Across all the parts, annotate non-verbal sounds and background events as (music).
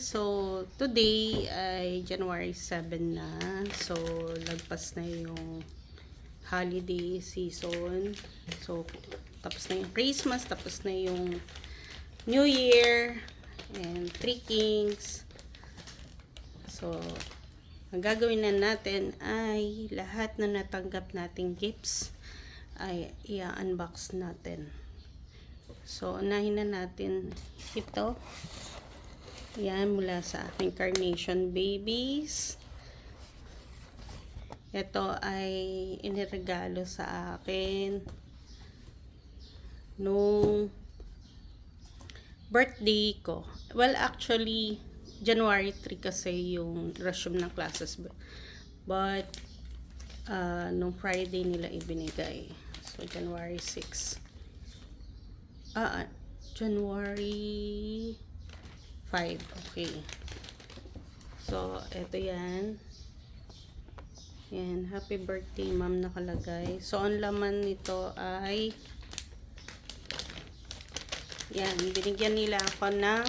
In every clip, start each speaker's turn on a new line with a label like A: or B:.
A: so today ay January 7 na. So lagpas na yung holiday season. So tapos na yung Christmas, tapos na yung New Year and Three Kings. So ang gagawin na natin ay lahat na natanggap nating gifts ay i-unbox natin. So, unahin na natin ito. Yan, mula sa aking Carnation Babies. Ito ay iniregalo sa akin nung birthday ko. Well, actually, January 3 kasi yung resume ng classes. But, uh, nung Friday nila ibinigay. So, January 6. Ah, ah, January 5. Okay. So, eto yan. Yan. Happy birthday, ma'am, nakalagay. So, ang laman nito ay yan. Binigyan nila ako ng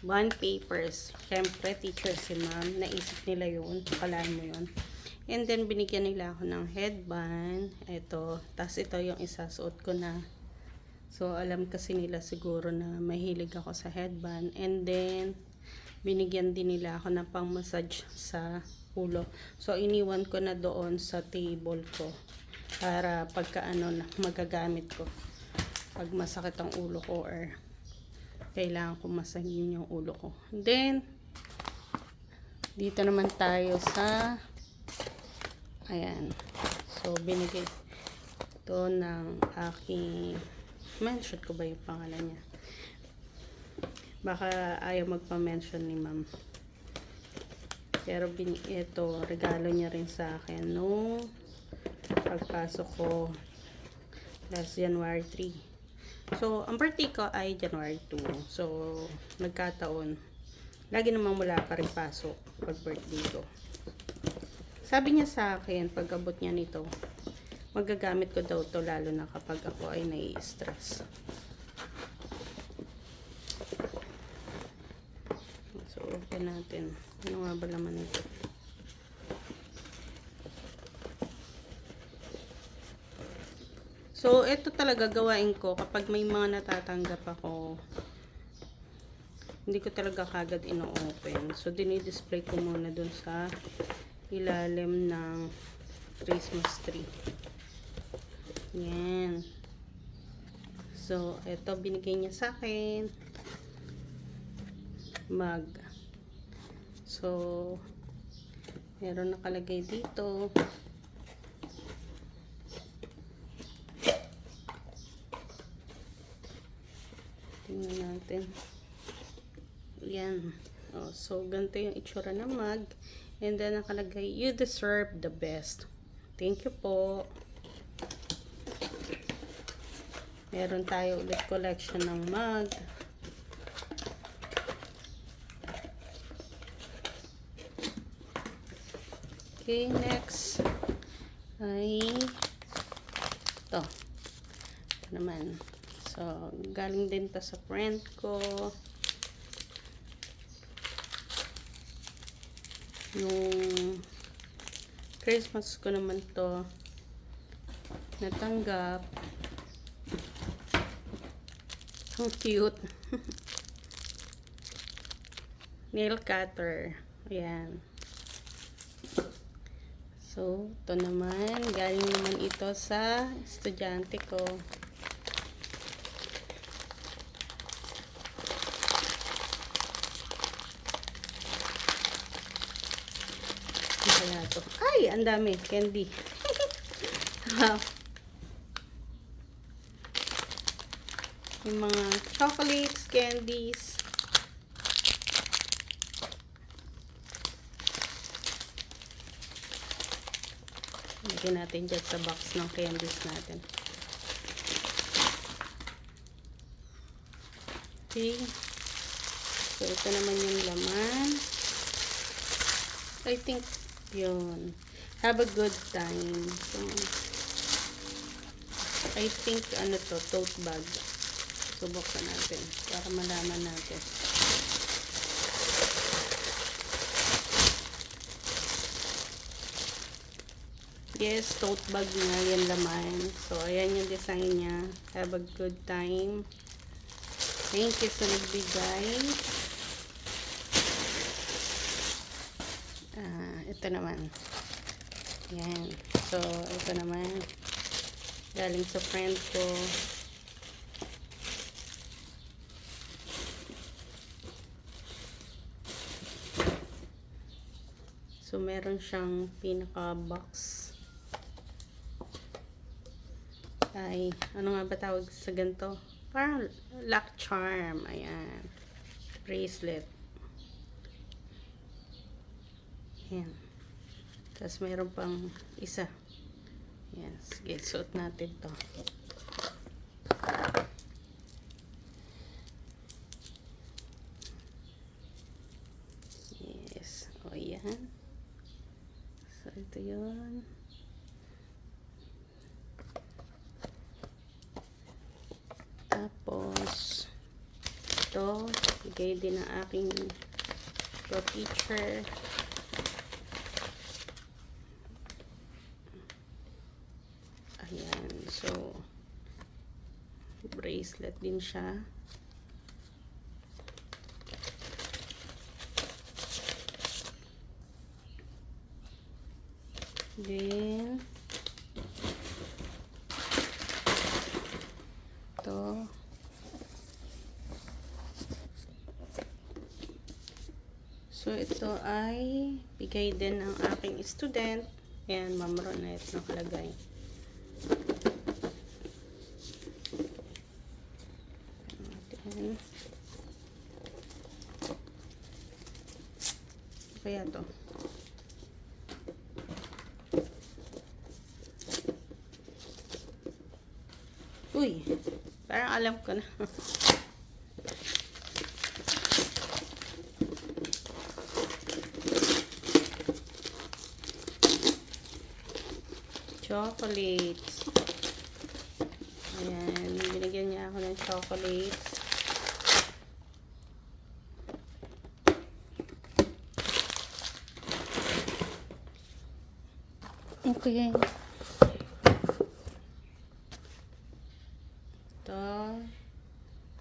A: bond papers. Siyempre, teacher si ma'am. Naisip nila yun. Kalaan mo yun. And then, binigyan nila ako ng headband. Ito. Tapos, ito yung isasuot ko na So, alam kasi nila siguro na mahilig ako sa headband. And then, binigyan din nila ako ng pang-massage sa ulo. So, iniwan ko na doon sa table ko. Para pagka ano na magagamit ko. Pag masakit ang ulo ko or kailangan ko masahin yung ulo ko. Then, dito naman tayo sa ayan. So, binigay ito ng aking mention ko ba yung pangalan niya? Baka ayaw magpa-mention ni ma'am. Pero bin, ito regalo niya rin sa akin nung pagpasok ko last January 3 so ang birthday ko ay January 2 so nagkataon lagi namang wala pa rin pasok pag birthday ko. Sabi niya sa akin pag abot niya nito magagamit ko daw to lalo na kapag ako ay nai-stress. So, open natin. Ano nga ba laman ito? So, ito talaga gawain ko kapag may mga natatanggap ako. Hindi ko talaga kagad ino-open. So, dinidisplay ko muna dun sa ilalim ng Christmas tree. Yan. So, ito binigay niya sa akin. Mug. So, meron nakalagay dito. Tingnan natin. Yan. Oh, so, ganito yung itsura ng mug. And then, nakalagay, you deserve the best. Thank you po. Meron tayo ulit collection ng mug. Okay, next ay to. Ito naman. So, galing din to sa friend ko. Yung Christmas ko naman to natanggap. Ang cute. (laughs) Nail cutter. Ayan. So, ito naman. Galing naman ito sa estudyante ko. Ay, ang dami. Candy. wow. (laughs) Yung mga chocolates, candies. Lagyan natin dyan sa box ng candies natin. Okay. So, ito naman yung laman. I think, yun. Have a good time. So, I think, ano to, tote bag bubuksan natin para malaman natin. Yes, tote bag nga yan laman. So, ayan yung design niya. Have a good time. Thank you sa so nagbigay. Uh, ito naman. Yan. So, ito naman. Galing sa friend ko. Meron siyang pinaka-box. Ay, ano nga ba tawag sa ganito? Parang lock charm. Ayan. Bracelet. Ayan. Tapos meron pang isa. Ayan. Sige, suot natin to. Yes. O, yan. So, ito yun. Tapos, ito, bigay din ng aking to teacher. Ayan, so, bracelet din siya. Then, ito. So, ito ay bigay din ng aking student. Ayan, Ma'am Ronette nakalagay. Then, kaya to. Uy, parang alam ko na. Chocolates. Ayan, binigyan niya ako ng chocolates. Okay. Ito.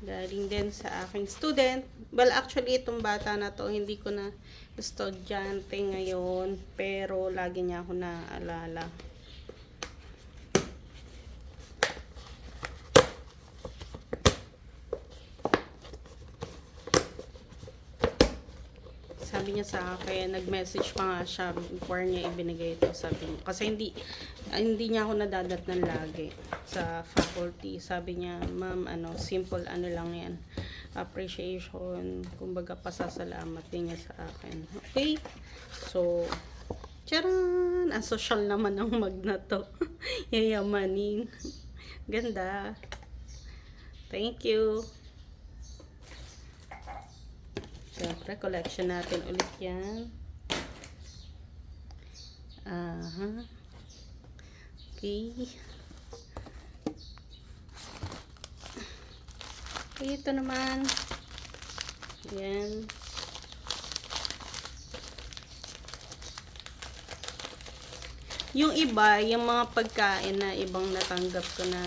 A: Galing din sa aking student. Well, actually, itong bata na to, hindi ko na estudyante ngayon. Pero, lagi niya ako naaalala. sabi niya sa akin, nag-message pa nga siya before niya ibinigay ito. Sabi niya, kasi hindi, hindi niya ako nadadatnan lagi sa faculty. Sabi niya, ma'am, ano, simple ano lang yan. Appreciation, kumbaga pasasalamat din niya sa akin. Okay? So, charan! Ang social naman ng mag na to. (laughs) Yayamanin. Ganda. Thank you. Siyempre, collection natin ulit yan. Aha. Okay. Okay, ito naman. Yan. Yung iba, yung mga pagkain na ibang natanggap ko na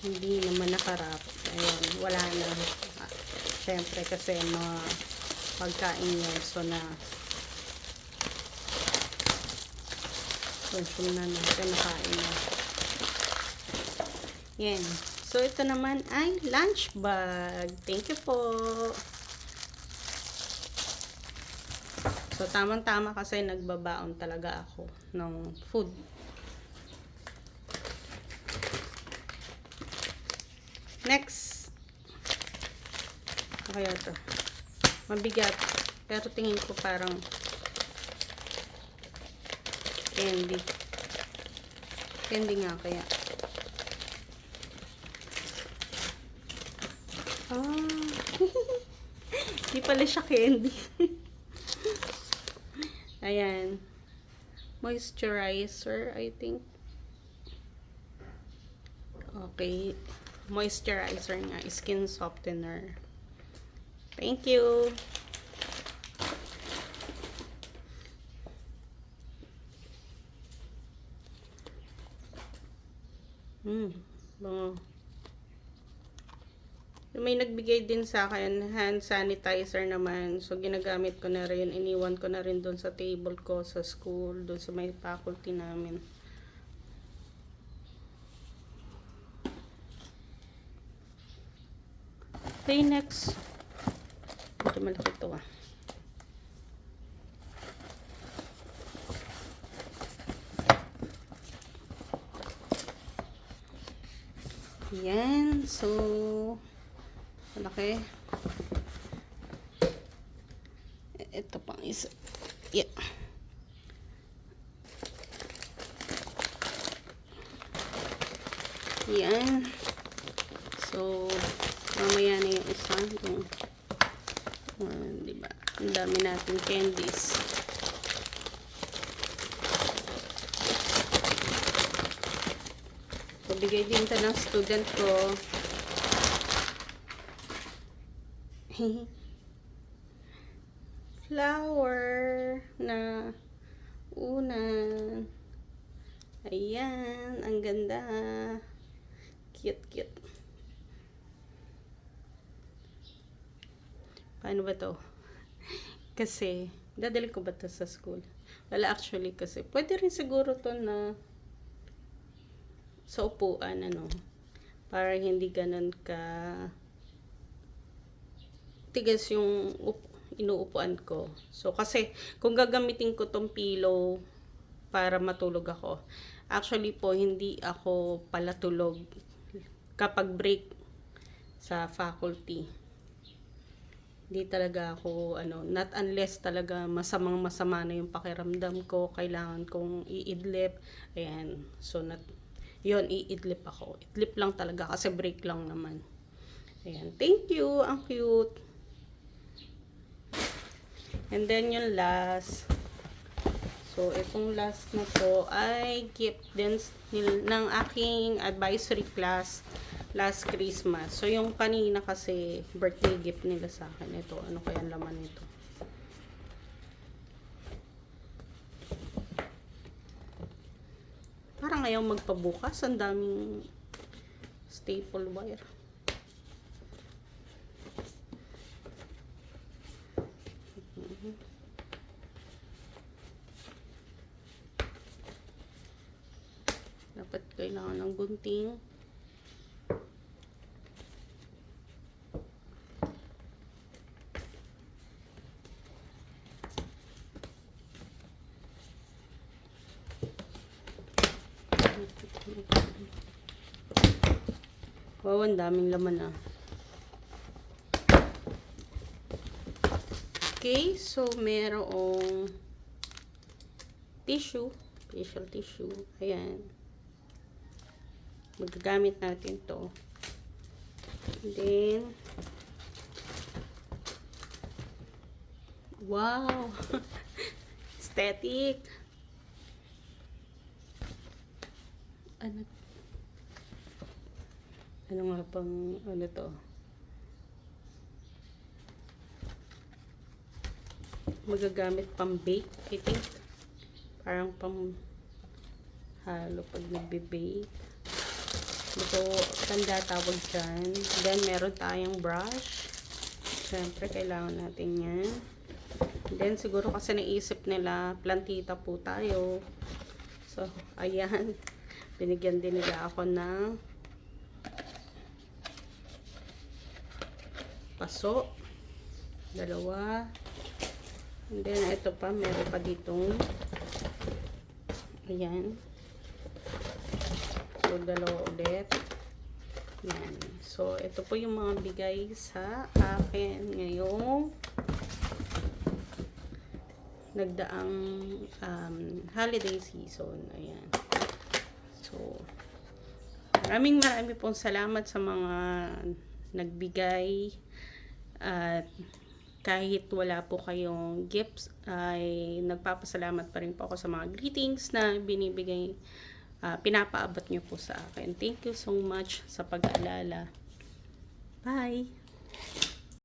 A: hindi naman nakarap. Ayun, wala na. Siyempre kasi mga pagkain yun. So na consume na natin, nakain na. Yan. So, ito naman ay lunch bag. Thank you po. So, tamang-tama kasi nagbabaon talaga ako ng food. Next. Kaya to? Mabigat. Pero tingin ko parang candy. Candy nga kaya. Ah. (laughs) Di pala siya candy. (laughs) Ayan. Moisturizer, I think. Okay. Moisturizer nga. Skin softener. Thank you. Hmm, bango. May nagbigay din sa akin hand sanitizer naman. So, ginagamit ko na rin. Iniwan ko na rin doon sa table ko sa school. Doon sa may faculty namin. Okay, next. Ito malaki ito ah. Yan. So, malaki. E- Ito pang isa. Yeah. Yan. So, mamaya na yung isa. Yung, uh, di ba? Ang dami natin candies. So, bigay din ito ng student ko. (laughs) Flower na unan. Ayan, ang ganda. Cute, cute. Paano ba to? (laughs) Kasi, dadali ko ba to sa school? Wala actually kasi. Pwede rin siguro to na sa upuan, ano. Para hindi ganun ka tigas yung up, inuupuan ko. So, kasi, kung gagamitin ko tong pillow para matulog ako, actually po, hindi ako pala tulog kapag break sa faculty. Hindi talaga ako, ano, not unless talaga masamang masama na yung pakiramdam ko, kailangan kong iidlip. Ayan. So, not, yun, iidlip ako. Idlip lang talaga kasi break lang naman. Ayan. Thank you. Ang cute. And then yung last. So, itong last na to ay gift din ng aking advisory class last Christmas. So, yung kanina kasi birthday gift nila sa akin. Ito, ano kaya laman nito? Parang ayaw magpabukas. Ang daming staple wire. Dapat kailangan ng gunting. Wow, ang daming laman ah. Okay, so merong tissue, facial tissue. Ayan. Magagamit natin to. And then, wow! (laughs) Aesthetic! Ano? Ano nga pang, ano to? Magagamit pang bake, I think. Parang pang halo pag nagbe-bake. Ito, tanda tawag dyan. Then, meron tayong brush. Siyempre, kailangan natin yan. Then, siguro kasi naisip nila, plantita po tayo. So, (laughs) ayan. Binigyan din nila ako ng paso. Dalawa. And then, ito pa, meron pa ditong ayan. So, dalawa ulit. Yan. So, ito po yung mga bigay sa akin ngayong nagdaang um, holiday season. Ayan. So, maraming maraming pong salamat sa mga nagbigay at kahit wala po kayong gifts ay nagpapasalamat pa rin po ako sa mga greetings na binibigay ah, pinapaabot niyo po sa akin. Thank you so much sa pag-aalala. Bye!